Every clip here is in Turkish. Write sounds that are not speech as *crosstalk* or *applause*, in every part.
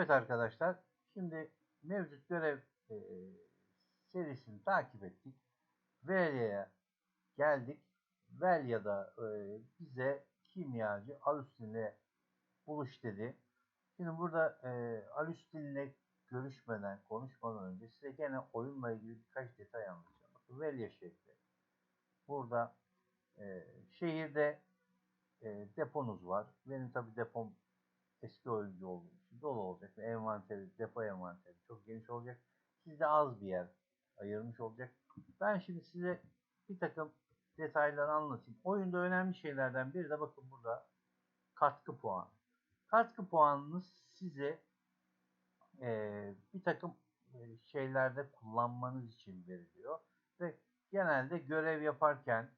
Evet arkadaşlar, şimdi mevcut görev e, serisini takip ettik. Velya'ya geldik. Velya'da e, bize kimyacı Alustin'le buluş dedi. Şimdi burada e, Alustin'le görüşmeden, konuşmadan önce size gene oyunla ilgili birkaç detay anlatacağım. Bakın Velya şehri. Burada e, şehirde e, deponuz var. Benim tabi depom eski oyuncu olduğu için dolu olacak ve envanteri, depo envanteri çok geniş olacak. Sizde az bir yer ayırmış olacak. Ben şimdi size bir takım detayları anlatayım. Oyunda önemli şeylerden biri de bakın burada katkı puanı. Katkı puanınız size e, bir takım e, şeylerde kullanmanız için veriliyor ve genelde görev yaparken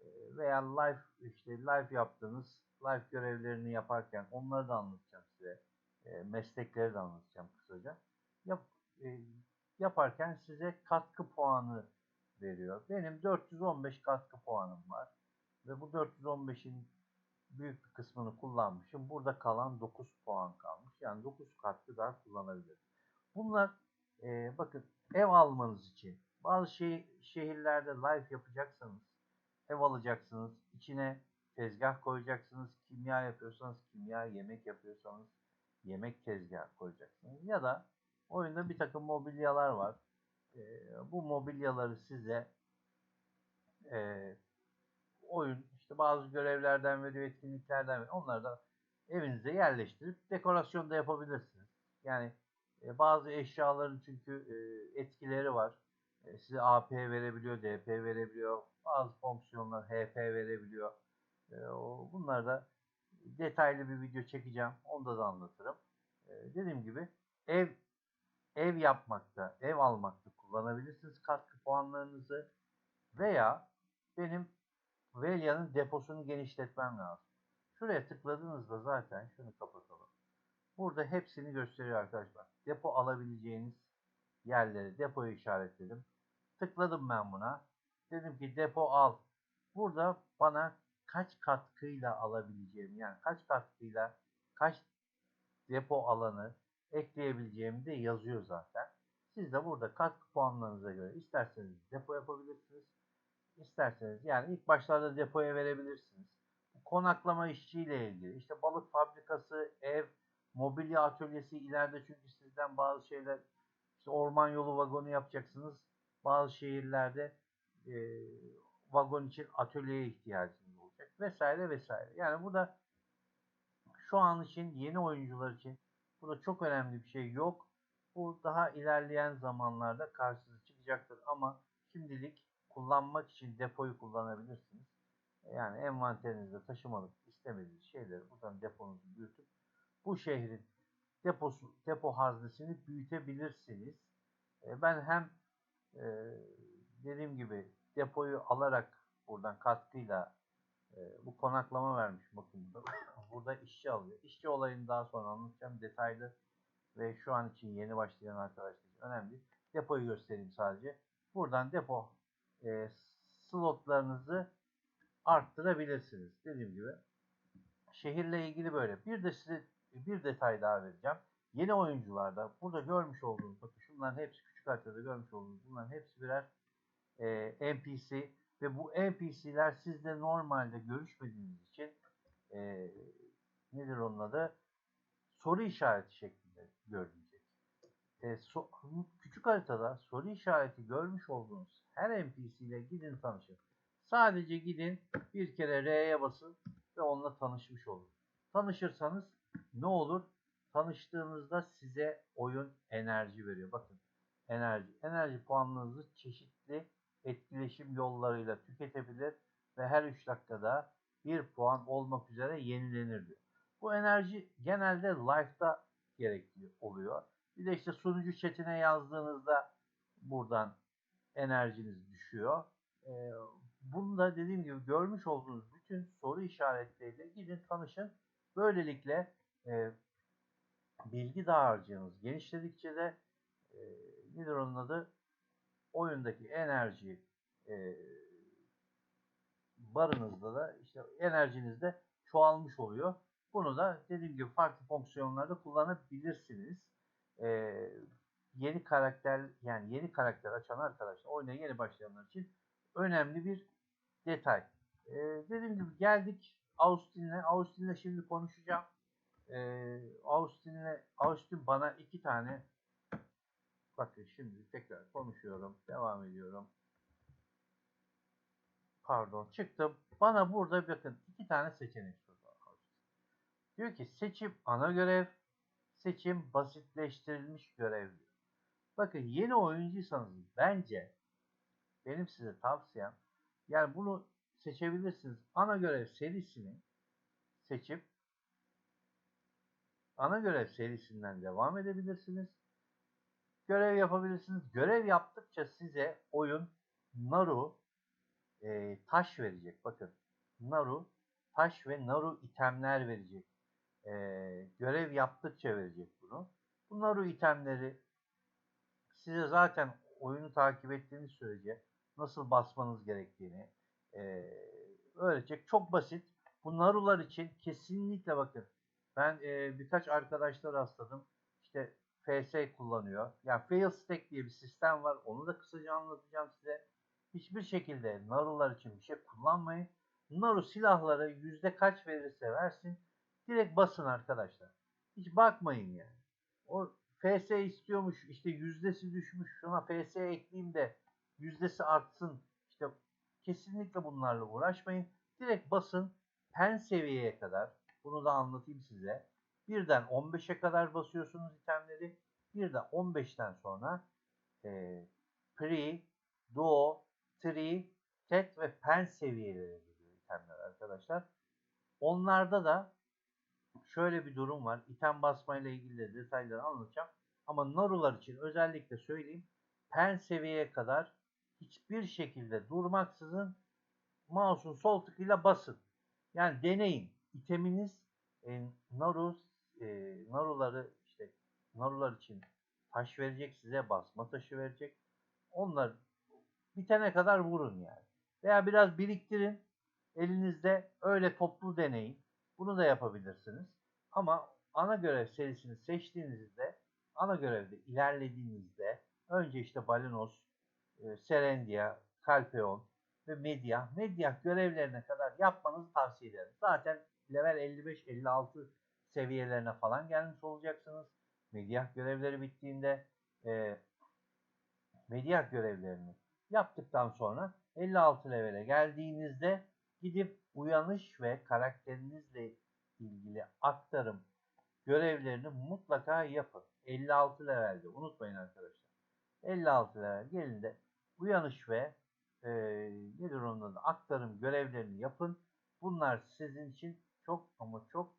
e, veya live işte live yaptığınız live görevlerini yaparken onları da anlatacağım size. E, meslekleri de anlatacağım kısaca. Yap, e, yaparken size katkı puanı veriyor. Benim 415 katkı puanım var. Ve bu 415'in büyük bir kısmını kullanmışım. Burada kalan 9 puan kalmış. Yani 9 katkı daha kullanabilirim. Bunlar e, bakın ev almanız için bazı şey, şehirlerde live yapacaksanız ev alacaksınız. içine tezgah koyacaksınız. Kimya yapıyorsanız kimya, yemek yapıyorsanız yemek tezgahı koyacaksınız. Ya da oyunda bir takım mobilyalar var. E, bu mobilyaları size e, oyun işte bazı görevlerden veriyor, etkinliklerden veriyor. Onları da evinize yerleştirip dekorasyon da yapabilirsiniz. Yani e, bazı eşyaların çünkü e, etkileri var. Size AP verebiliyor, DP verebiliyor. Bazı fonksiyonlar HP verebiliyor. O, bunlar da detaylı bir video çekeceğim. Onda da anlatırım. E, dediğim gibi ev ev yapmakta, ev almakta kullanabilirsiniz katkı puanlarınızı veya benim Velya'nın deposunu genişletmem lazım. Şuraya tıkladığınızda zaten şunu kapatalım. Burada hepsini gösteriyor arkadaşlar. Depo alabileceğiniz yerleri depoyu işaretledim. Tıkladım ben buna. Dedim ki depo al. Burada bana kaç katkıyla alabileceğim yani kaç katkıyla kaç depo alanı ekleyebileceğimi de yazıyor zaten. Siz de burada katkı puanlarınıza göre isterseniz depo yapabilirsiniz. İsterseniz yani ilk başlarda depoya verebilirsiniz. Konaklama işçiyle ilgili işte balık fabrikası, ev, mobilya atölyesi ileride çünkü sizden bazı şeyler işte orman yolu vagonu yapacaksınız. Bazı şehirlerde e, vagon için atölyeye ihtiyacınız vesaire vesaire. Yani burada şu an için yeni oyuncular için burada çok önemli bir şey yok. Bu daha ilerleyen zamanlarda karşınıza çıkacaktır ama şimdilik kullanmak için depoyu kullanabilirsiniz. Yani envanterinizde taşımalık istemediğiniz şeyleri buradan deponuzu büyütüp bu şehrin deposu, depo haznesini büyütebilirsiniz. E, ben hem e, dediğim gibi depoyu alarak buradan katkıyla e, bu konaklama vermiş bakın burada. *laughs* burada işçi alıyor. İşçi olayını daha sonra anlatacağım detaylı ve şu an için yeni başlayan arkadaşlar için önemli. Depoyu göstereyim sadece. Buradan depo e, slotlarınızı arttırabilirsiniz. Dediğim gibi şehirle ilgili böyle. Bir de size bir detay daha vereceğim. Yeni oyuncularda burada görmüş olduğunuz bakın şunların hepsi küçük haritada görmüş olduğunuz bunların hepsi birer e, NPC ve bu NPC'ler sizde normalde görüşmediğiniz için e, nedir onun adı? Soru işareti şeklinde görünecek. E, so, küçük haritada soru işareti görmüş olduğunuz her NPC ile gidin tanışın. Sadece gidin bir kere R'ye basın ve onunla tanışmış olun. Tanışırsanız ne olur? Tanıştığınızda size oyun enerji veriyor. Bakın enerji. Enerji puanlarınızı çeşitli etkileşim yollarıyla tüketebilir ve her 3 dakikada 1 puan olmak üzere yenilenir diyor. Bu enerji genelde live'da gerekli oluyor. Bir de işte sunucu chatine yazdığınızda buradan enerjiniz düşüyor. Ee, bunu da dediğim gibi görmüş olduğunuz bütün soru işaretleriyle gidin tanışın. Böylelikle e, bilgi dağarcığınız genişledikçe de e, nedir onun adı? Oyundaki enerji e, barınızda da işte enerjiniz de çoğalmış oluyor. Bunu da dediğim gibi farklı fonksiyonlarda kullanabilirsiniz. Ee, yeni karakter yani yeni karakter açan arkadaşlar oyuna yeni başlayanlar için önemli bir detay. Ee, dediğim gibi geldik Austin'le. Austin'le şimdi konuşacağım. Ee, Austin'le Austin bana iki tane bakın şimdi tekrar konuşuyorum. Devam ediyorum. Pardon çıktım. Bana burada bakın iki tane seçenek sundu. Diyor ki seçim ana görev, seçim basitleştirilmiş görev. Bakın yeni oyuncuysanız bence benim size tavsiyem yani bunu seçebilirsiniz. Ana görev serisini seçip ana görev serisinden devam edebilirsiniz. Görev yapabilirsiniz. Görev yaptıkça size oyun Naru e, taş verecek. Bakın Naru taş ve Naru itemler verecek. E, görev yaptıkça verecek bunu. Bu Naru itemleri size zaten oyunu takip ettiğiniz sürece nasıl basmanız gerektiğini e, öğretecek. Çok basit. Bu Narular için kesinlikle bakın. Ben e, birkaç arkadaşlar rastladım. İşte FS kullanıyor. Yani fail stack diye bir sistem var. Onu da kısaca anlatacağım size. Hiçbir şekilde Narular için bir şey kullanmayın. Naru silahları yüzde kaç verirse versin. Direkt basın arkadaşlar. Hiç bakmayın yani. O FS istiyormuş işte yüzdesi düşmüş şuna FS ekleyeyim de yüzdesi artsın. İşte kesinlikle bunlarla uğraşmayın. Direkt basın pen seviyeye kadar bunu da anlatayım size. Birden 15'e kadar basıyorsunuz itemleri. Bir de 15'ten sonra e, pre, duo, tri, tet ve pen seviyeleri geliyor itemler arkadaşlar. Onlarda da şöyle bir durum var. İtem basmayla ilgili de detayları anlatacağım. Ama Narular için özellikle söyleyeyim. Pen seviyeye kadar hiçbir şekilde durmaksızın mouse'un sol tıkıyla basın. Yani deneyin. İteminiz e, Naru e, Naruları işte Narular için taş verecek size basma taşı verecek. Onlar bitene kadar vurun yani. Veya biraz biriktirin. Elinizde öyle toplu deneyin. Bunu da yapabilirsiniz. Ama ana görev serisini seçtiğinizde ana görevde ilerlediğinizde önce işte Balinos, e, Serendia, Kalpeon ve Medya, Medya görevlerine kadar yapmanızı tavsiye ederim. Zaten level 55-56 seviyelerine falan gelmiş olacaksınız. Medya görevleri bittiğinde e, Medya görevlerini yaptıktan sonra 56 levele geldiğinizde gidip uyanış ve karakterinizle ilgili aktarım görevlerini mutlaka yapın. 56 levelde unutmayın arkadaşlar. 56 level gelinde uyanış ve e, nedir onun aktarım görevlerini yapın. Bunlar sizin için çok ama çok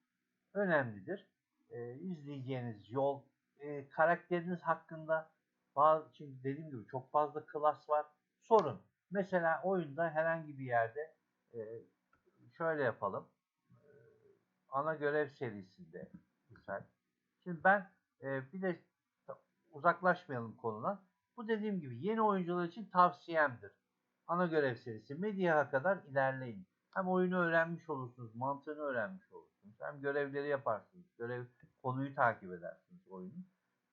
önemlidir. E, izleyeceğiniz yol, e, karakteriniz hakkında bazı, çünkü dediğim gibi çok fazla klas var. Sorun. Mesela oyunda herhangi bir yerde e, şöyle yapalım. E, ana görev serisinde misal. Şimdi ben e, bir de uzaklaşmayalım konudan. Bu dediğim gibi yeni oyuncular için tavsiyemdir. Ana görev serisi Medya'ya kadar ilerleyin. Hem oyunu öğrenmiş olursunuz, mantığını öğrenmiş olursunuz. Hem görevleri yaparsınız. Görev konuyu takip edersiniz oyunun.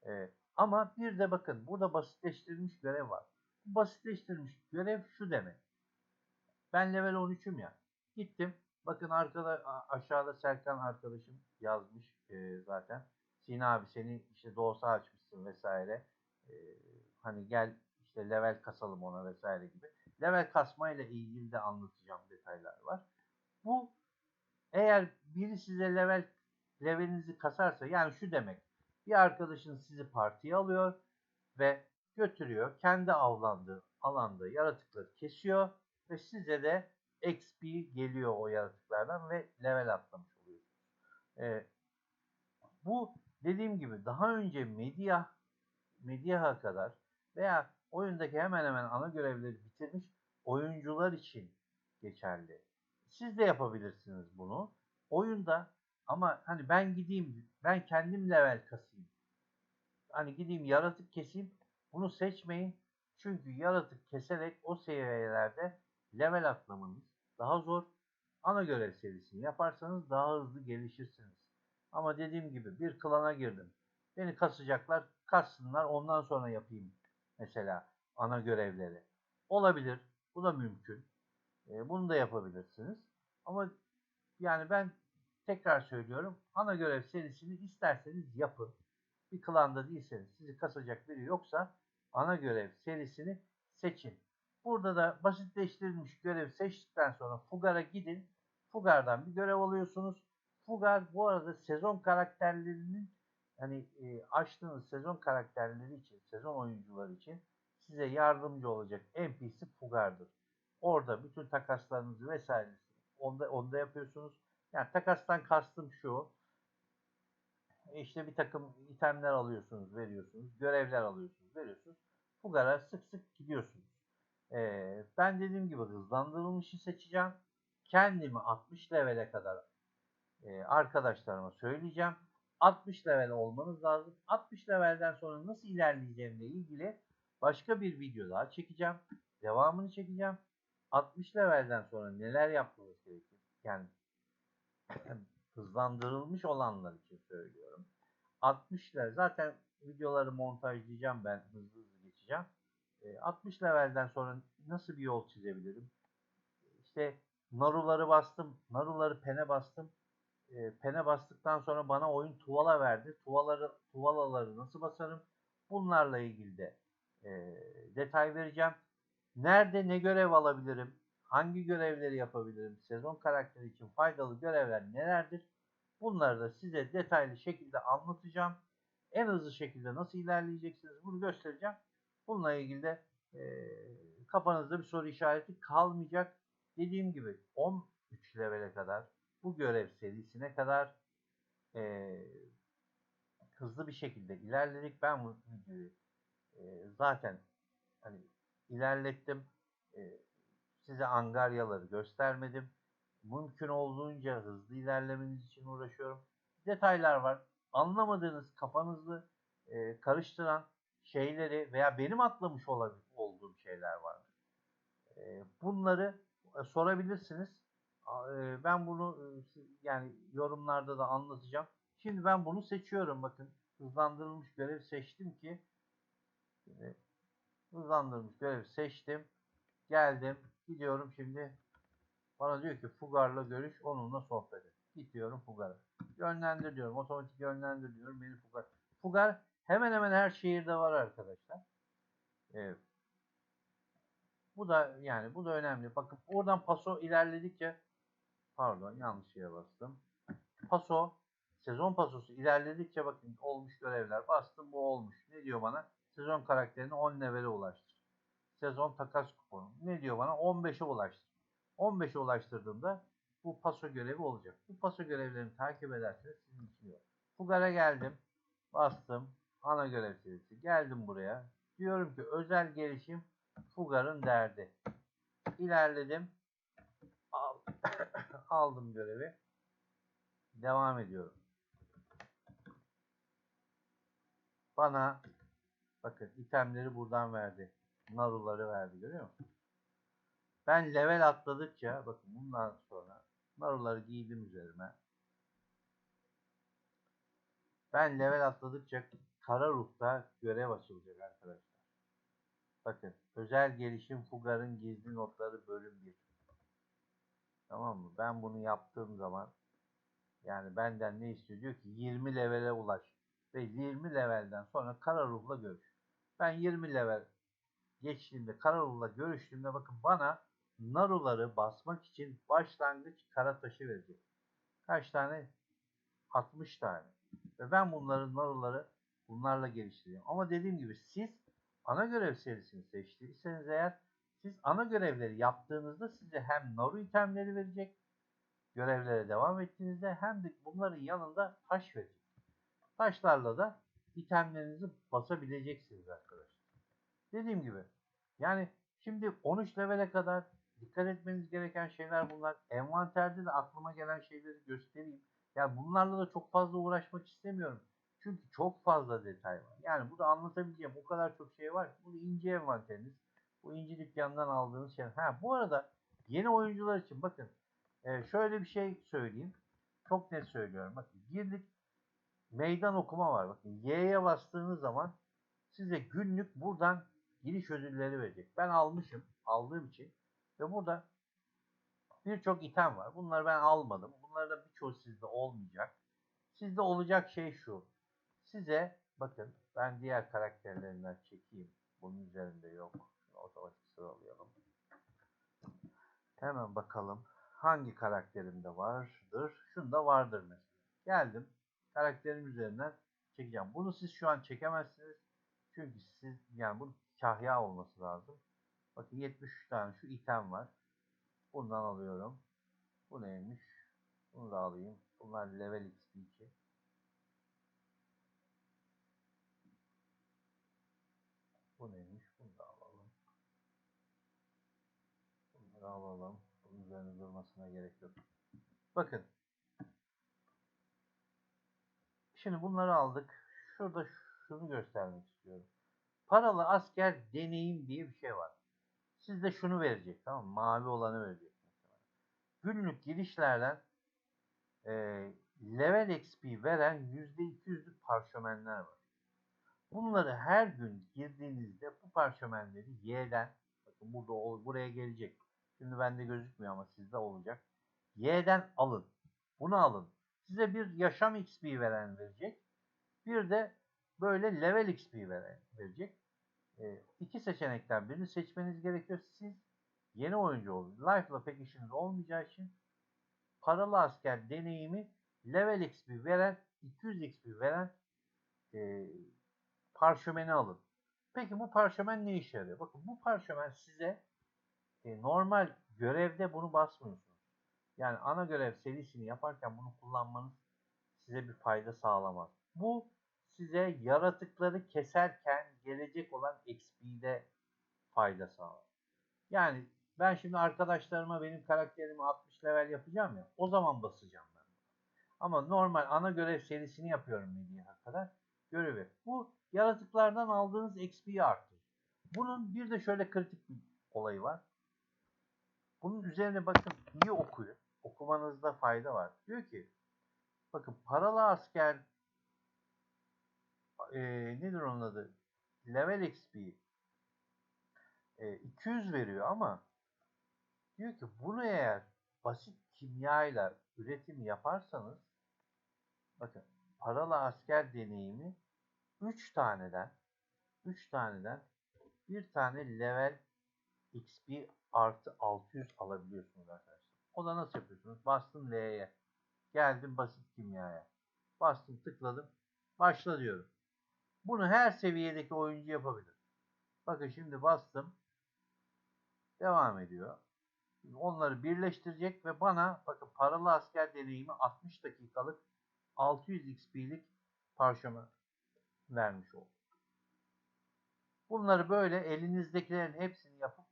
Ee, ama bir de bakın burada basitleştirilmiş görev var. Bu basitleştirilmiş görev şu demek. Ben level 13'üm ya. Gittim. Bakın arkada aşağıda Serkan arkadaşım yazmış e, zaten. Sina abi seni işte doğsa açmışsın vesaire. E, hani gel işte level kasalım ona vesaire gibi. Level kasma ile ilgili de anlatacağım detaylar var. Bu eğer biri size level levelinizi kasarsa yani şu demek. Bir arkadaşın sizi partiye alıyor ve götürüyor. Kendi avlandığı alanda yaratıkları kesiyor ve size de XP geliyor o yaratıklardan ve level atlamış oluyorsunuz. Ee, bu dediğim gibi daha önce medya medyaha kadar veya oyundaki hemen hemen ana görevleri bitirmiş oyuncular için geçerli. Siz de yapabilirsiniz bunu. Oyunda ama hani ben gideyim, ben kendim level kasayım. Hani gideyim yaratık keseyim. Bunu seçmeyin. Çünkü yaratık keserek o seviyelerde level atlamanız daha zor. ana görev serisini yaparsanız daha hızlı gelişirsiniz. Ama dediğim gibi bir klana girdim. Beni kasacaklar, kassınlar ondan sonra yapayım mesela ana görevleri. Olabilir. Bu da mümkün. E, bunu da yapabilirsiniz. Ama yani ben tekrar söylüyorum. Ana görev serisini isterseniz yapın. Bir klanda değilseniz sizi kasacak biri yoksa ana görev serisini seçin. Burada da basitleştirilmiş görev seçtikten sonra Fugar'a gidin. Fugar'dan bir görev alıyorsunuz. Fugar bu arada sezon karakterlerinin hani e, açtığınız sezon karakterleri için, sezon oyuncuları için size yardımcı olacak NPC Fugar'dır. Orada bütün takaslarınızı vesaire onda, onda yapıyorsunuz. Yani takastan kastım şu. İşte bir takım itemler alıyorsunuz, veriyorsunuz. Görevler alıyorsunuz, veriyorsunuz. Fugar'a sık sık gidiyorsunuz. Ee, ben dediğim gibi hızlandırılmışı seçeceğim. Kendimi 60 levele kadar e, arkadaşlarıma söyleyeceğim. 60 level olmanız lazım. 60 levelden sonra nasıl ilerleyeceğimle ilgili başka bir video daha çekeceğim. Devamını çekeceğim. 60 levelden sonra neler yapmanız gerekir? Yani *clears throat* hızlandırılmış olanlar için söylüyorum. 60 level zaten videoları montajlayacağım ben hızlı hızlı geçeceğim. 60 levelden sonra nasıl bir yol çizebilirim? İşte naruları bastım, naruları pene bastım. Pene bastıktan sonra bana oyun tuvala verdi. Tuvaları, tuvalaları nasıl basarım? Bunlarla ilgili de e, detay vereceğim. Nerede ne görev alabilirim? Hangi görevleri yapabilirim? Sezon karakteri için faydalı görevler nelerdir? Bunları da size detaylı şekilde anlatacağım. En hızlı şekilde nasıl ilerleyeceksiniz bunu göstereceğim. Bununla ilgili de e, kafanızda bir soru işareti kalmayacak. Dediğim gibi 13 levele kadar bu görev serisine kadar e, hızlı bir şekilde ilerledik. Ben bu videoyu e, zaten hani ilerlettim. E, size angaryaları göstermedim. Mümkün olduğunca hızlı ilerlemeniz için uğraşıyorum. Detaylar var. Anlamadığınız kafanızı e, karıştıran şeyleri veya benim atlamış olabilir, olduğum şeyler var. E, bunları e, sorabilirsiniz. E, ben bunu yani yorumlarda da anlatacağım. Şimdi ben bunu seçiyorum. Bakın hızlandırılmış görev seçtim ki hızlandırılmış görev seçtim. Geldim. Gidiyorum şimdi. Bana diyor ki Fugar'la görüş. Onunla sohbet et. Gidiyorum Fugar'a. Yönlendir diyorum. Otomatik yönlendir diyorum. Beni Fugar. Fugar hemen hemen her şehirde var arkadaşlar. Evet. Bu da yani bu da önemli. Bakın oradan paso ilerledikçe pardon yanlış yere bastım. Paso sezon pasosu ilerledikçe bakın olmuş görevler bastım bu olmuş. Ne diyor bana? Sezon karakterini 10 levele ulaştır. Sezon takas kuponu. Ne diyor bana? 15'e ulaştır. 15'e ulaştırdığımda bu paso görevi olacak. Bu paso görevlerini takip ederseniz sizin için yok. Fugar'a geldim. Bastım. Ana görev serisi. Geldim buraya. Diyorum ki özel gelişim Fugar'ın derdi. İlerledim. Al. *coughs* Aldım görevi. Devam ediyorum. Bana bakın itemleri buradan verdi. Naruları verdi görüyor musun? Ben level atladıkça bakın bundan sonra naruları giydim üzerime. Ben level atladıkça kara ruhta görev açılacak arkadaşlar. Bakın özel gelişim Fugar'ın gizli notları bölüm 1. Tamam mı? Ben bunu yaptığım zaman yani benden ne istiyor? Diyor ki 20 levele ulaş. Ve 20 levelden sonra kara ruhla görüş. Ben 20 level geçtiğimde kara ruhla görüştüğümde bakın bana naruları basmak için başlangıç kara taşı verecek. Kaç tane? 60 tane. Ve ben bunların naruları bunlarla geliştiriyorum. Ama dediğim gibi siz ana görev serisini seçtiyseniz eğer siz ana görevleri yaptığınızda size hem naru itemleri verecek görevlere devam ettiğinizde hem de bunların yanında taş verecek. Taşlarla da itemlerinizi basabileceksiniz arkadaşlar. Dediğim gibi yani şimdi 13 levele kadar dikkat etmeniz gereken şeyler bunlar. Envanterde de aklıma gelen şeyleri göstereyim. Yani bunlarla da çok fazla uğraşmak istemiyorum. Çünkü çok fazla detay var. Yani bu da anlatabileceğim o kadar çok şey var ki. Bu ince envanteriniz. Bu ince dükkandan aldığınız şey. Ha bu arada yeni oyuncular için bakın Ee, şöyle bir şey söyleyeyim. Çok net söylüyorum. Bakın girdik meydan okuma var. Bakın Y'ye bastığınız zaman size günlük buradan giriş ödülleri verecek. Ben almışım. Aldığım için. Ve burada birçok item var. Bunları ben almadım. Bunlardan birçoğu sizde olmayacak. Sizde olacak şey şu. Size bakın ben diğer karakterlerinden çekeyim. Bunun üzerinde yok. Şunu otomatik sıralayalım. Hemen bakalım. Hangi karakterimde vardır? Şunda vardır mesela. Geldim. Karakterim üzerinden çekeceğim. Bunu siz şu an çekemezsiniz. Çünkü siz yani bu kahya olması lazım. Bakın 73 tane şu item var. Bundan alıyorum. Bu neymiş? Bunu da alayım. Bunlar level XP için. Bu neymiş? Bunu da alalım. Bunları alalım. Bunun üzerine durmasına gerek yok. Bakın. Şimdi bunları aldık. Şurada şunu göstermek istiyorum. Paralı asker deneyim diye bir şey var. Size şunu verecek tamam mı? Mavi olanı verecek. Günlük girişlerden e, level XP veren %200'lük parşömenler var. Bunları her gün girdiğinizde bu parşömenleri Y'den bakın burada buraya gelecek. Şimdi bende gözükmüyor ama sizde olacak. Y'den alın. Bunu alın. Size bir yaşam XP veren verecek. Bir de böyle level XP veren verecek. E, iki seçenekten birini seçmeniz gerekiyor. Siz yeni oyuncu olun. Life'la pek işiniz olmayacağı için paralı asker deneyimi level XP veren 200 XP veren e, parşömeni alın. Peki bu parşömen ne işe yarıyor? Bakın bu parşömen size e, normal görevde bunu basmıyorsunuz. Yani ana görev serisini yaparken bunu kullanmanız size bir fayda sağlamaz. Bu size yaratıkları keserken gelecek olan XP'de fayda sağlar. Yani ben şimdi arkadaşlarıma benim karakterimi 60 level yapacağım ya o zaman basacağım ben. Ama normal ana görev serisini yapıyorum Media'ya kadar görevi. Bu yaratıklardan aldığınız XP'yi arttırır. Bunun bir de şöyle kritik bir olayı var. Bunun üzerine bakın iyi okuyun. Okumanızda fayda var. Diyor ki bakın paralı asker e, nedir onun adı? Level XP e, 200 veriyor ama diyor ki bunu eğer basit kimyayla üretim yaparsanız bakın paralı asker deneyimi 3 taneden 3 taneden bir tane level XP artı 600 alabiliyorsunuz arkadaşlar. O da nasıl yapıyorsunuz? Bastım L'ye. Geldim basit kimyaya. Bastım tıkladım. Başla diyorum. Bunu her seviyedeki oyuncu yapabilir. Bakın şimdi bastım. Devam ediyor. Şimdi onları birleştirecek ve bana bakın paralı asker deneyimi 60 dakikalık 600 XP'lik parşömen vermiş oldu. Bunları böyle elinizdekilerin hepsini yapıp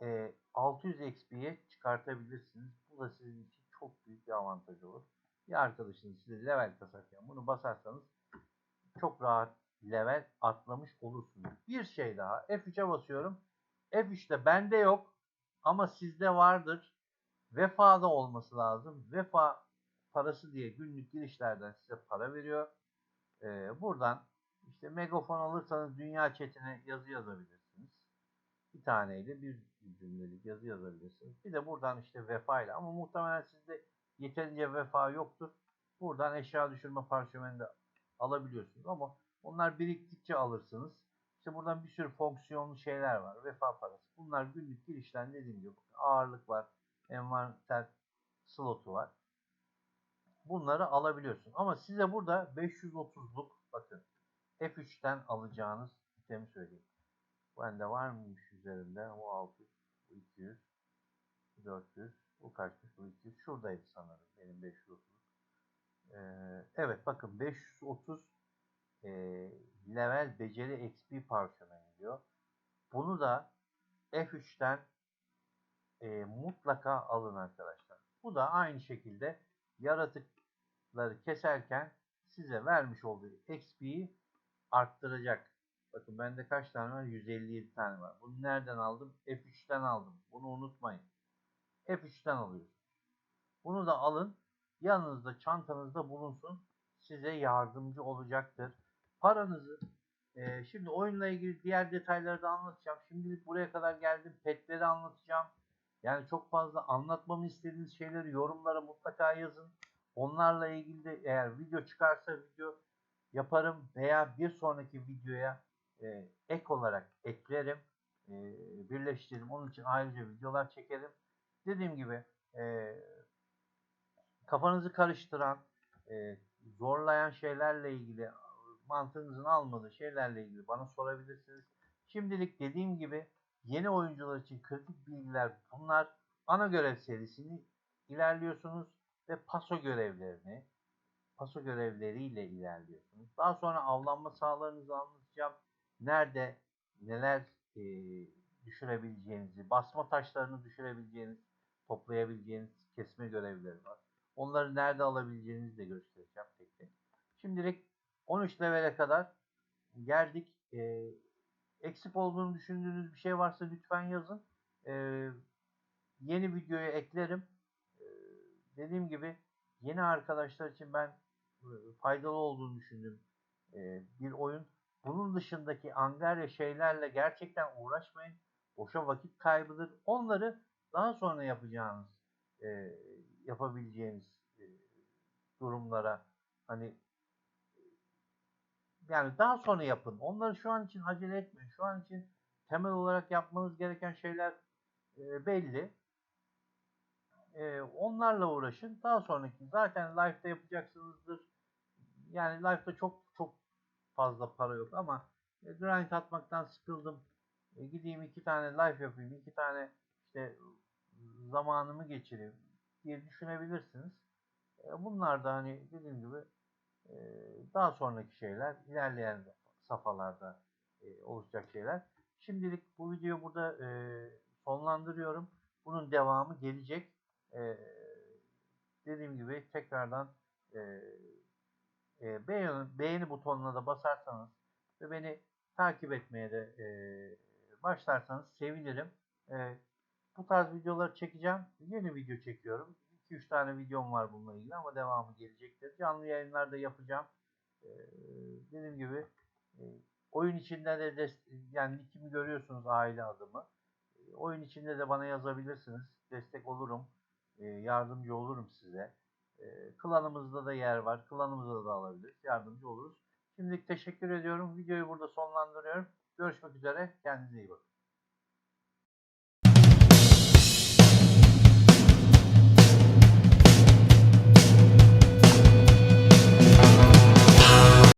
e, 600 XP'ye çıkartabilirsiniz. Bu da sizin için çok büyük bir avantaj olur. Bir arkadaşınız size level kasarken bunu basarsanız çok rahat level atlamış olursunuz. Bir şey daha. F3'e basıyorum. F3'te bende yok ama sizde vardır. Vefa'da olması lazım. Vefa parası diye günlük girişlerden size para veriyor. Ee, buradan işte megafon alırsanız dünya chatine yazı yazabilirsiniz. Bir taneyle bir cümlelik yazı yazabilirsiniz. Bir de buradan işte vefa ile ama muhtemelen sizde yeterince vefa yoktur. Buradan eşya düşürme parşömeni de alabiliyorsunuz ama onlar biriktikçe alırsınız. İşte buradan bir sürü fonksiyonlu şeyler var. Vefa parası. Bunlar günlük girişten dediğim gibi ağırlık var. Envanter slotu var. Bunları alabiliyorsun. Ama size burada 530'luk bakın F3'ten alacağınız itemi söyleyeyim. Bende var mıymış üzerinde? O 600, bu 200, 400, bu kaçmış? Bu 200. Şuradaydı sanırım benim 530. Ee, evet bakın 530 e, level beceri XP parşömeni diyor. Bunu da F3'ten e, mutlaka alın arkadaşlar. Bu da aynı şekilde yaratıkları keserken size vermiş olduğu XP'yi arttıracak. Bakın bende kaç tane var? 157 tane var. Bunu nereden aldım? F3'ten aldım. Bunu unutmayın. F3'ten alıyorsunuz. Bunu da alın. Yanınızda çantanızda bulunsun. Size yardımcı olacaktır. Paranızı e, şimdi oyunla ilgili diğer detayları da anlatacağım. Şimdilik buraya kadar geldim. Petleri anlatacağım. Yani çok fazla anlatmamı istediğiniz şeyleri yorumlara mutlaka yazın. Onlarla ilgili de eğer video çıkarsa video yaparım veya bir sonraki videoya e, ek olarak eklerim. E, birleştiririm. Onun için ayrıca videolar çekerim. Dediğim gibi e, kafanızı karıştıran, e, zorlayan şeylerle ilgili, mantığınızın almadığı şeylerle ilgili bana sorabilirsiniz. Şimdilik dediğim gibi yeni oyuncular için kritik bilgiler bunlar. Ana görev serisini ilerliyorsunuz ve paso görevlerini, paso görevleriyle ilerliyorsunuz. Daha sonra avlanma sahalarınızı anlatacağım. Nerede neler e, düşürebileceğinizi, basma taşlarını düşürebileceğiniz, toplayabileceğiniz kesme görevleri var. Onları nerede alabileceğinizi de göstereceğim tek tek. Şimdilik 13 levele kadar geldik. E, eksik olduğunu düşündüğünüz bir şey varsa lütfen yazın. E, yeni videoya eklerim. E, dediğim gibi yeni arkadaşlar için ben faydalı olduğunu düşündüm e, bir oyun. Bunun dışındaki angarya şeylerle gerçekten uğraşmayın. Boşa vakit kaybıdır. Onları daha sonra yapacağınız, e, yapabileceğiniz e, durumlara hani yani daha sonra yapın. Onları şu an için acele etmeyin. Şu an için temel olarak yapmanız gereken şeyler e, belli. E, onlarla uğraşın. Daha sonraki zaten live'da yapacaksınızdır. Yani live'da çok çok fazla para yok ama e, grind atmaktan sıkıldım. E, gideyim iki tane live yapayım, iki tane işte zamanımı geçireyim diye düşünebilirsiniz. E, bunlar da hani dediğim gibi e, daha sonraki şeyler, ilerleyen safhalarda e, olacak şeyler. Şimdilik bu videoyu burada e, sonlandırıyorum. Bunun devamı gelecek. E, dediğim gibi tekrardan e, e, beğeni, beğeni butonuna da basarsanız ve beni takip etmeye de e, başlarsanız sevinirim. E, bu tarz videoları çekeceğim. Yeni video çekiyorum. 2-3 tane videom var bununla ilgili ama devamı gelecektir. Canlı yayınlar da yapacağım. E, dediğim gibi e, oyun içinde de dest- yani nickimi görüyorsunuz aile adımı. E, oyun içinde de bana yazabilirsiniz. Destek olurum. E, yardımcı olurum size. E, klanımızda da yer var. Klanımızda da alabiliriz. Yardımcı oluruz. Şimdilik teşekkür ediyorum. Videoyu burada sonlandırıyorum. Görüşmek üzere. Kendinize iyi bakın.